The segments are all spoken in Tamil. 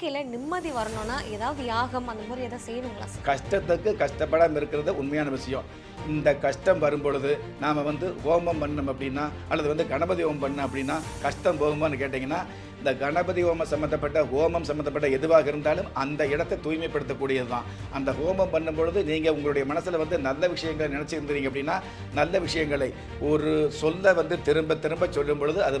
வாழ்க்கையில நிம்மதி வரணும்னா ஏதாவது யாகம் அந்த மாதிரி ஏதாவது செய்யணுங்களா சார்? கஷ்டத்துக்கு கஷ்டப்படாமல் இருக்கிறது உண்மையான விஷயம். இந்த கஷ்டம் வரும்பொழுது நாம் வந்து ஹோமம் பண்ணோம் அப்படின்னா அல்லது வந்து கணபதி ஹோமம் பண்ணோம் அப்படின்னா கஷ்டம் போகுமான்னு கேட்டிங்கன்னா இந்த கணபதி ஹோமம் சம்மந்தப்பட்ட ஹோமம் சம்மந்தப்பட்ட எதுவாக இருந்தாலும் அந்த இடத்தை தூய்மைப்படுத்தக்கூடியது தான் அந்த ஹோமம் பண்ணும்பொழுது நீங்கள் உங்களுடைய மனசில் வந்து நல்ல விஷயங்களை நினச்சிருந்தீங்க அப்படின்னா நல்ல விஷயங்களை ஒரு சொல்ல வந்து திரும்ப திரும்ப சொல்லும் பொழுது அது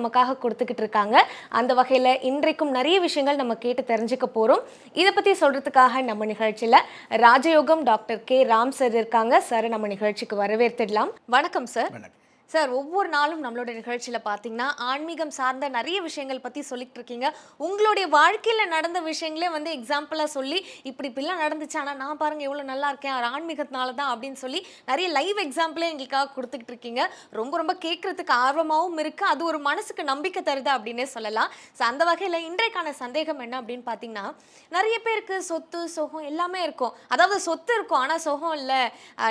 நமக்காக கொடுத்துக்கிட்டு இருக்காங்க. அந்த வகையில் இன்றைக்கும் நிறைய விஷயங்கள் நம்ம கேட்டு தெரிஞ்சுக்க போகிறோம் இதை பற்றி சொல்கிறதுக்காக நம்ம நிகழ்ச்சியில் ராஜயோகம் டாக்டர் கே ராம் சார் இருக்காங்க. சார் நம்ம நிகழ்ச்சிக்கு வரவேற்றுடலாம் வணக்கம் சார் சார் ஒவ்வொரு நாளும் நம்மளோட நிகழ்ச்சியில் பார்த்தீங்கன்னா ஆன்மீகம் சார்ந்த நிறைய விஷயங்கள் பற்றி சொல்லிட்டு இருக்கீங்க உங்களுடைய வாழ்க்கையில் நடந்த விஷயங்களே வந்து எக்ஸாம்பிளாக சொல்லி இப்படி இப்படிலாம் நடந்துச்சு ஆனால் நான் பாருங்கள் எவ்வளோ நல்லா இருக்கேன் ஆன்மீகத்தினால தான் அப்படின்னு சொல்லி நிறைய லைவ் எக்ஸாம்பிளே எங்களுக்காக கொடுத்துக்கிட்டு இருக்கீங்க ரொம்ப ரொம்ப கேட்குறதுக்கு ஆர்வமாகவும் இருக்குது அது ஒரு மனசுக்கு நம்பிக்கை தருது அப்படின்னே சொல்லலாம். ஸோ அந்த வகையில் இன்றைக்கான சந்தேகம் என்ன அப்படின்னு பார்த்தீங்கன்னா நிறைய பேருக்கு சொத்து சுகம் எல்லாமே இருக்கும். அதாவது சொத்து இருக்கும் ஆனால் சுகம் இல்லை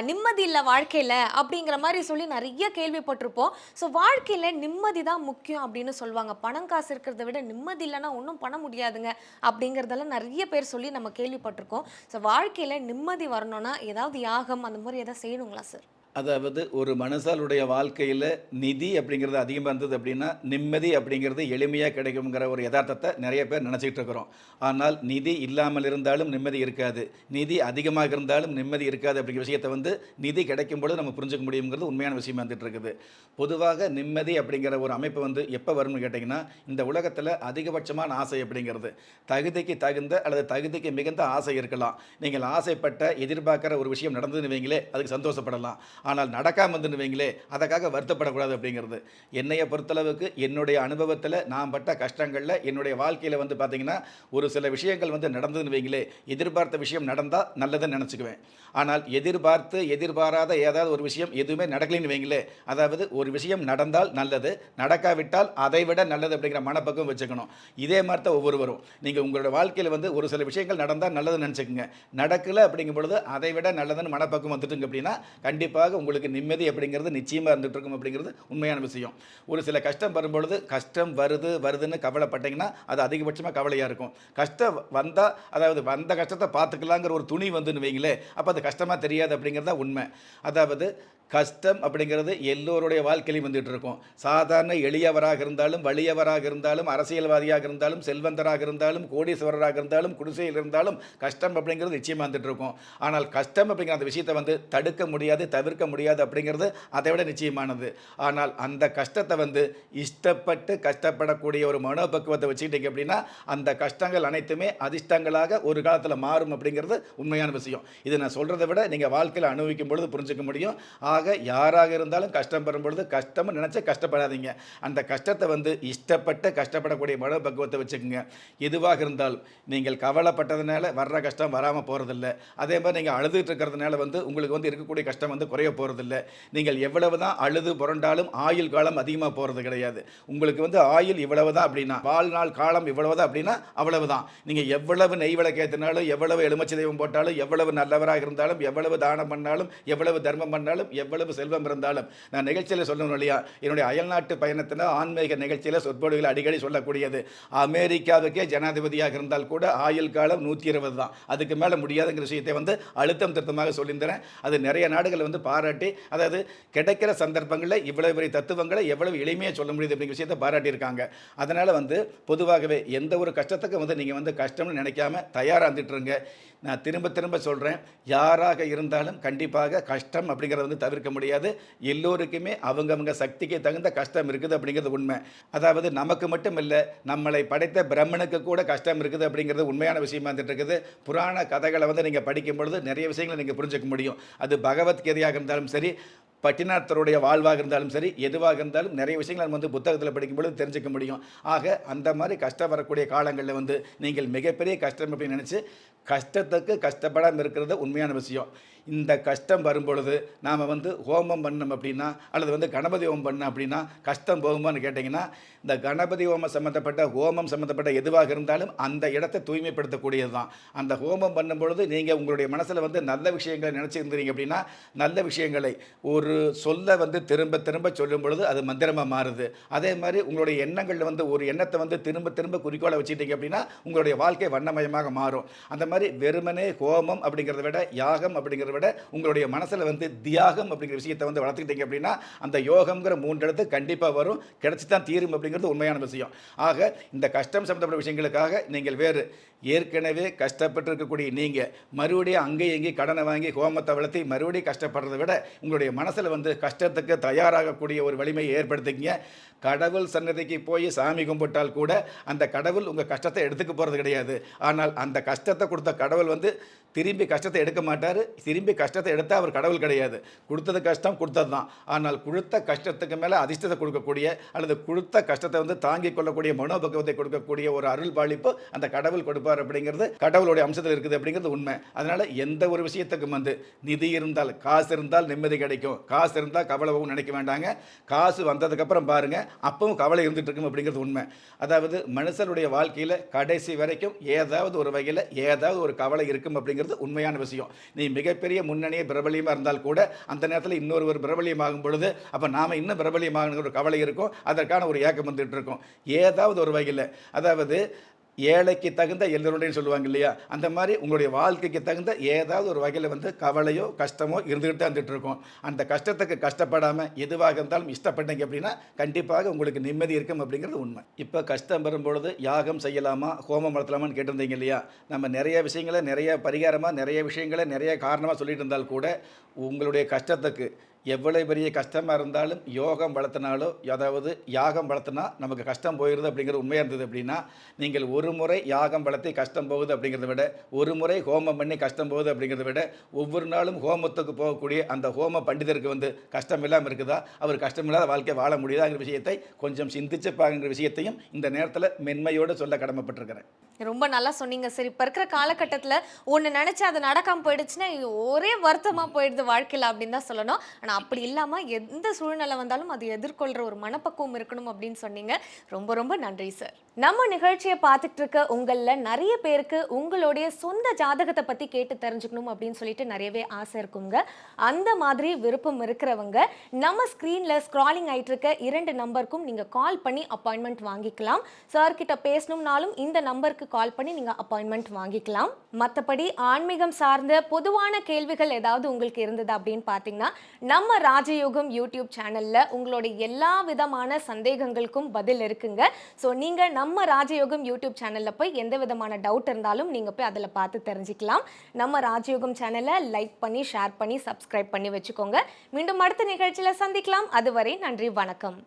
நிம்மதி இல்லை வாழ்க்கையில் அப்படிங்கிற மாதிரி சொல்லி நிறைய கேள்வி கேள்விப்பட்டிருப்போம் ஸோ வாழ்க்கையில் நிம்மதி தான் முக்கியம் அப்படின்னு சொல்லுவாங்க. பணம் காசு இருக்கிறத விட நிம்மதி இல்லைன்னா ஒன்றும் பண்ண முடியாதுங்க அப்படிங்கிறதெல்லாம் நிறைய பேர் சொல்லி நம்ம கேள்விப்பட்டிருக்கோம். ஸோ வாழ்க்கையில் நிம்மதி வரணும்னா ஏதாவது யாகம் அந்த மாதிரி எதாவது செய்யணுங்களா சார் அதாவது ஒரு மனுஷாலுடைய வாழ்க்கையில் நிதி அப்படிங்கிறது அதிகமாக இருந்தது அப்படின்னா நிம்மதி அப்படிங்கிறது எளிமையாக கிடைக்குங்கிற ஒரு யதார்த்தத்தை நிறைய பேர் நினச்சிக்கிட்டு இருக்கிறோம். ஆனால் நிதி இல்லாமல் இருந்தாலும் நிம்மதி இருக்காது. நிதி அதிகமாக இருந்தாலும் நிம்மதி இருக்காது அப்படிங்கிற விஷயத்தை வந்து நிதி கிடைக்கும் பொழுது நம்ம புரிஞ்சுக்க முடியுங்கிறது உண்மையான விஷயமா வந்துட்டு இருக்குது. பொதுவாக நிம்மதி அப்படிங்கிற ஒரு அமைப்பு வந்து எப்போ வரும்னு கேட்டிங்கன்னா இந்த உலகத்தில் அதிகபட்சமான ஆசை அப்படிங்கிறது. தகுதிக்கு தகுந்த அல்லது தகுதிக்கு மிகுந்த ஆசை இருக்கலாம். நீங்கள் ஆசைப்பட்ட எதிர்பார்க்குற ஒரு விஷயம் நடந்ததுன்னு வைங்களே அதுக்கு சந்தோஷப்படலாம். ஆனால் நடக்காமல் இருந்துன்னு வைங்களே அதற்காக வருத்தப்படக்கூடாது அப்படிங்கிறது. என்னைய பொறுத்தளவுக்கு என்னுடைய அனுபவத்தில் நான் பட்ட கஷ்டங்களில் என்னுடைய வாழ்க்கையில் வந்து பார்த்திங்கன்னா ஒரு சில விஷயங்கள் வந்து நடந்ததுன்னு வைங்களே எதிர்பார்த்த விஷயம் நடந்தால் நல்லதுன்னு நினச்சிக்குவேன். ஆனால் எதிர்பார்த்து எதிர்பாராத ஏதாவது ஒரு விஷயம் எதுவுமே நடக்கலைன்னு வைங்களே அதாவது ஒரு விஷயம் நடந்தால் நல்லது நடக்காவிட்டால் அதை விட நல்லது அப்படிங்கிற மனப்பக்கம் வச்சுக்கணும். இதே மாதிரி தான் ஒவ்வொருவரும். நீங்கள் உங்களோட வாழ்க்கையில் வந்து ஒரு சில விஷயங்கள் நடந்தால் நல்லதுன்னு நினச்சிக்கோங்க. நடக்கலை அப்படிங்கும் பொழுது அதை விட நல்லதுன்னு மனப்பக்கம் வந்துட்டுங்க அப்படின்னா கண்டிப்பாக உங்களுக்கு நிம்மதி அப்படிங்கிறது நிச்சயமாக இருந்துட்டு இருக்கும் அப்படிங்கிறது உண்மையான விஷயம். ஒரு சில கஷ்டம் வரும்பொழுது கஷ்டம் வருது வருதுன்னு கவலைப்பட்டீங்கன்னா அது அதிகபட்சமாக கவலையாக இருக்கும். கஷ்டம் வந்தால் அதாவது வந்த கஷ்டத்தை பார்த்துக்கலாங்கிற ஒரு துணி வந்துன்னு வைங்களேன் அப்போ அது கஷ்டமாக தெரியாது அப்படிங்கிறது தான் உண்மை. அதாவது கஷ்டம் அப்படிங்கிறது எல்லோருடைய வாழ்க்கையிலையும் வந்துட்டு இருக்கும். சாதாரண எளியவராக இருந்தாலும் வலியவராக இருந்தாலும் அரசியல்வாதியாக இருந்தாலும் செல்வந்தராக இருந்தாலும் கோடீஸ்வரராக இருந்தாலும் குடிசையில் இருந்தாலும் கஷ்டம் அப்படிங்கிறது நிச்சயமாக வந்துட்டு இருக்கும். ஆனால் கஷ்டம் அப்படிங்கிற அந்த விஷயத்தை வந்து தடுக்க முடியாது தவிர்க்க முடியாது அப்படிங்கிறது அதை விட நிச்சயமானது. ஆனால் அந்த கஷ்டத்தை வந்து இஷ்டப்பட்டு கஷ்டப்படக்கூடிய ஒரு மனோபக்குவத்தை வச்சுக்கிட்டீங்க அப்படின்னா அந்த கஷ்டங்கள் அனைத்துமே அதிர்ஷ்டங்களாக ஒரு காலத்தில் மாறும் அப்படிங்கிறது உண்மையான விஷயம். இது நான் சொல்கிறத விட நீங்கள் வாழ்க்கையில் அனுபவிக்கும் பொழுது புரிஞ்சுக்க முடியும். ஆக யாராக இருந்தாலும் கஷ்டம் பெறும் பொழுது கஷ்டம்னு நினச்சி கஷ்டப்படாதீங்க. அந்த கஷ்டத்தை வந்து இஷ்டப்பட்டு கஷ்டப்படக்கூடிய மனோபக்குவத்தை வச்சுக்கோங்க. எதுவாக இருந்தாலும் நீங்கள் கவலைப்பட்டதுனால வர்ற கஷ்டம் வராமல் போகிறதில்ல அதே மாதிரி நீங்கள் அழுதுகிட்டு இருக்கிறதுனால வந்து உங்களுக்கு வந்து இருக்கக்கூடிய கஷ்டம் வந்து குறைய போகிறதில்ல நீங்கள் எவ்வளவு தான் அழுது புரண்டாலும் ஆயுள் காலம் அதிகமாக போகிறது கிடையாது. உங்களுக்கு வந்து ஆயுள் இவ்வளவு தான் அப்படின்னா வாழ்நாள் காலம் இவ்வளவு தான் அப்படின்னா அவ்வளவு தான் நீங்கள் எவ்வளவு நெய் விளக்கேற்றினாலும் எவ்வளவு எலுமிச்சை தெய்வம் போட்டாலும் எவ்வளவு நல்லவராக இருந்தாலும் எவ்வளவு தானம் பண்ணாலும் எவ்வளவு தர்மம் பண்ணாலும் எவ்வளவு செல்வம் இருந்தாலும். நான் நிகழ்ச்சியில் சொல்லணும் இல்லையா? என்னுடைய அயல்நாட்டு பயணத்தில் ஆன்மீக நிகழ்ச்சியில் சொற்பொழிவில் அடிக்கடி சொல்லக்கூடியது அமெரிக்காவுக்கே ஜனாதிபதியாக இருந்தால் கூட ஆயுள் காலம் நூற்றி இருபது தான். அதுக்கு மேலே முடியாதுங்கிற விஷயத்தை வந்து அழுத்தம் திருத்தமாக சொல்லியிருந்தேன் அது நிறைய நாடுகள் வந்து பாராட்டி அதாவது கிடைக்கிற சந்தர்ப்பங்களில் இவ்வளவு பெரிய தத்துவங்களை எவ்வளவு எளிமையாக சொல்ல முடியுது அப்படிங்கிற விஷயத்தை பாராட்டியிருக்காங்க. அதனால் வந்து பொதுவாகவே எந்த ஒரு கஷ்டத்துக்கும் வந்து நீங்கள் வந்து கஷ்டம்னு நினைக்காம தயாராக இருந்துட்டுருங்க நான் திரும்ப திரும்ப சொல்கிறேன் யாராக இருந்தாலும் கண்டிப்பாக கஷ்டம் அப்படிங்கிறத வந்து தவிர்க்க முடியாது. எல்லோருக்குமே அவங்கவுங்க சக்திக்கு தகுந்த கஷ்டம் இருக்குது அப்படிங்கிறது உண்மை. அதாவது நமக்கு மட்டும் இல்லை நம்மளை படைத்த பிரம்மனுக்கு கூட கஷ்டம் இருக்குது அப்படிங்கிறது உண்மையான விஷயமா இருந்துட்டு இருக்குது. புராண கதைகளை வந்து நீங்கள் படிக்கும் பொழுது நிறைய விஷயங்களை நீங்கள் புரிஞ்சுக்க முடியும். அது பகவத்கீதையாக இருந்தாலும் சரி பட்டினாத்தருடைய வாழ்வாக இருந்தாலும் சரி எதுவாக இருந்தாலும் நிறைய விஷயங்கள் நம்ம வந்து புத்தகத்தில் படிக்கும்பொழுது தெரிஞ்சுக்க முடியும். ஆக அந்த மாதிரி கஷ்டம் வரக்கூடிய காலங்களில் வந்து நீங்கள் மிகப்பெரிய கஷ்டம் அப்படின்னு நினச்சி கஷ்டத்துக்கு கஷ்டப்படாமல் இருக்கிறது உண்மையான விஷயம். இந்த கஷ்டம் வரும்பொழுது நாம் வந்து ஹோமம் பண்ணோம் அப்படின்னா அல்லது வந்து கணபதி ஹோமம் பண்ணோம் அப்படின்னா கஷ்டம் போகுமான்னு கேட்டிங்கன்னா இந்த கணபதி ஹோமம் சம்மந்தப்பட்ட ஹோமம் சம்மந்தப்பட்ட எதுவாக இருந்தாலும் அந்த இடத்தை தூய்மைப்படுத்தக்கூடியது தான் அந்த ஹோமம் பண்ணும் பொழுது நீங்கள் உங்களுடைய மனசில் வந்து நல்ல விஷயங்களை நினச்சிருந்தீங்க அப்படின்னா நல்ல விஷயங்களை ஒரு சொல்ல வந்து திரும்ப திரும்ப சொல்லும் பொழுது அது மந்திரமாக மாறுது. அதே மாதிரி உங்களுடைய எண்ணங்களில் வந்து ஒரு எண்ணத்தை வந்து திரும்ப திரும்ப குறிக்கோளை வச்சுட்டீங்க அப்படின்னா உங்களுடைய வாழ்க்கை வண்ணமயமாக மாறும். அந்த மாதிரி வெறுமனே ஹோமம் அப்படிங்கிறத விட யாகம் அப்படிங்கிறத விட உங்களுடைய மனசில் வந்து தியாகம் அப்படிங்கிற விஷயத்தை வந்து வளர்த்துக்கிட்டீங்க அப்படின்னா அந்த யோகம்ங்கிற மூன்று இடத்து கண்டிப்பாக வரும். கிடைச்சி தான் தீரும் அப்படிங்கிறது உண்மையான விஷயம். ஆக இந்த கஷ்டம் சம்மந்தப்பட்ட விஷயங்களுக்காக நீங்கள் வேறு ஏற்கனவே கஷ்டப்பட்டு இருக்கக்கூடிய நீங்கள் மறுபடியும் அங்கேயும் இங்கேயும் கடனை வாங்கி ஹோமத்தை வளர்த்தி மறுபடியும் கஷ்டப்படுறதை விட உங்களுடைய மனசில் வந்து கஷ்டத்துக்கு தயாராகக்கூடிய ஒரு வலிமையை ஏற்படுத்திக்கிங்க. கடவுள் சன்னதிக்கு போய் சாமி கும்பிட்டால் கூட அந்த கடவுள் உங்கள் கஷ்டத்தை எடுத்துக்க போகிறது கிடையாது. ஆனால் அந்த கஷ்டத்தை கொடுத்த கடவுள் வந்து திரும்பி கஷ்டத்தை எடுக்க மாட்டார். திரும்பி கஷ்டத்தை எடுத்தால் அவர் கடவுள் கிடையாது. கொடுத்தது கஷ்டம் கொடுத்தது தான். ஆனால் கொடுத்த கஷ்டத்துக்கு மேலே அதிர்ஷ்டத்தை கொடுக்கக்கூடிய அல்லது கொடுத்த கஷ்டத்தை வந்து தாங்கிக் கொள்ளக்கூடிய மனோபக்குவத்தை கொடுக்கக்கூடிய ஒரு அருள் பாலிப்பு அந்த கடவுள் கொடுப்பார் அப்படிங்கிறது கடவுளுடைய அம்சத்தில் இருக்குது அப்படிங்கிறது உண்மை. அதனால் எந்த ஒரு விஷயத்துக்கும் வந்து நிதி இருந்தால் காசு இருந்தால் நிம்மதி கிடைக்கும். காசு இருந்தால் கவலைவும் நினைக்க வேண்டாங்க. காசு வந்ததுக்கப்புறம் பாருங்கள் அப்பவும் கவலை இருந்துட்டு இருக்கும் அப்படிங்கிறது உண்மை. அதாவது மனுஷனுடைய வாழ்க்கையில் கடைசி வரைக்கும் ஏதாவது ஒரு வகையில் ஏதாவது ஒரு கவலை இருக்கும் அப்படிங்கிறது உண்மையான விஷயம். நீ மிகப்பெரிய முன்னணியே பிரபலியமாக இருந்தால் கூட அந்த நேரத்தில் இன்னொரு ஒரு பிரபலியமாகும் பொழுது அப்போ நாம் இன்னும் பிரபலியமாகணுங்கிற ஒரு கவலை இருக்கும். அதற்கான ஒரு ஏக்கம் வந்துட்டு இருக்கும். ஏதாவது ஒரு வகையில் அதாவது ஏழைக்கு தகுந்த எல்லோருடையும் சொல்லுவாங்க இல்லையா? அந்த மாதிரி உங்களுடைய வாழ்க்கைக்கு தகுந்த ஏதாவது ஒரு வகையில் வந்து கவலையோ கஷ்டமோ இருந்துக்கிட்டு வந்துட்டு இருக்கும். அந்த கஷ்டத்துக்கு கஷ்டப்படாமல் எதுவாக இருந்தாலும் இஷ்டப்பட்டீங்க அப்படின்னா கண்டிப்பாக உங்களுக்கு நிம்மதி இருக்கும் அப்படிங்கிறது உண்மை. இப்போ கஷ்டம் வரும்பொழுது யாகம் செய்யலாமா ஹோமம் வளர்த்தலாமான்னு கேட்டிருந்தீங்க இல்லையா? நம்ம நிறைய விஷயங்களை நிறைய பரிகாரமாக நிறைய விஷயங்களை நிறைய காரணமாக சொல்லிட்டு இருந்தால் கூட உங்களுடைய கஷ்டத்துக்கு எவ்வளவு பெரிய கஷ்டமாக இருந்தாலும் யோகம் வளர்த்தினாலோ அதாவது யாகம் வளர்த்தினா நமக்கு கஷ்டம் போயிடுது அப்படிங்கிறது உண்மையாக இருந்தது அப்படின்னா நீங்கள் ஒரு முறை யாகம் வளர்த்தி கஷ்டம் போகுது அப்படிங்கிறத விட ஒரு முறை ஹோமம் பண்ணி கஷ்டம் போகுது அப்படிங்கிறத விட ஒவ்வொரு நாளும் ஹோமத்துக்கு போகக்கூடிய அந்த ஹோம பண்டிதருக்கு வந்து கஷ்டம் இல்லாமல் இருக்குதா? அவர் கஷ்டமில்லாத வாழ்க்கை வாழ முடியுதாங்கிற விஷயத்தை கொஞ்சம் சிந்திச்சு பாருங்கிற விஷயத்தையும் இந்த நேரத்தில் மென்மையோடு சொல்ல கடமைப்பட்டிருக்கிறேன். ரொம்ப நல்லா சொன்னீங்க. சார் இப்போ இருக்கிற காலகட்டத்தில் ஒன்று நினச்சி அது நடக்காமல் போயிடுச்சுன்னா ஒரே வருத்தமாக போயிடுது வாழ்க்கையில் அப்படின்னு தான் சொல்லணும். ஆனால் அப்படி இல்லாமல் எந்த சூழ்நிலை வந்தாலும் அது எதிர்கொள்கிற ஒரு மனப்பக்குவம் இருக்கணும் அப்படின்னு சொன்னீங்க. ரொம்ப ரொம்ப நன்றி சார். நம்ம நிகழ்ச்சியை பார்த்துட்டு இருக்க உங்களில் நிறைய பேருக்கு உங்களுடைய சொந்த ஜாதகத்தை பற்றி கேட்டு தெரிஞ்சுக்கணும் அப்படின்னு சொல்லிட்டு நிறையவே ஆசை இருக்குங்க. அந்த மாதிரி விருப்பம் இருக்கிறவங்க நம்ம ஸ்க்ரீனில் ஸ்க்ராலிங் ஆகிட்டு இருக்க இரண்டு நம்பருக்கும் நீங்கள் கால் பண்ணி அப்பாயின்மெண்ட் வாங்கிக்கலாம். சார்கிட்ட பேசணும்னாலும் இந்த நம்பருக்கு கால் பண்ணி நீங்கள் அப்பாயின்மெண்ட் வாங்கிக்கலாம். மற்றபடி ஆன்மீகம் சார்ந்த பொதுவான கேள்விகள் ஏதாவது உங்களுக்கு இருந்தது அப்படின்னு பார்த்தீங்கன்னா நம்ம ராஜயோகம் யூடியூப் சேனலில் உங்களுடைய எல்லா விதமான சந்தேகங்களுக்கும் பதில் இருக்குங்க. ஸோ நீங்கள் நம்ம ராஜயோகம் யூடியூப் சேனலில் போய் எந்த விதமான டவுட் இருந்தாலும் நீங்கள் போய் அதில் பார்த்து தெரிஞ்சுக்கலாம். நம்ம ராஜயோகம் சேனலை லைக் பண்ணி ஷேர் பண்ணி சப்ஸ்கிரைப் பண்ணி வச்சுக்கோங்க. மீண்டும் அடுத்த நிகழ்ச்சியில் சந்திக்கலாம். அதுவரை நன்றி வணக்கம்.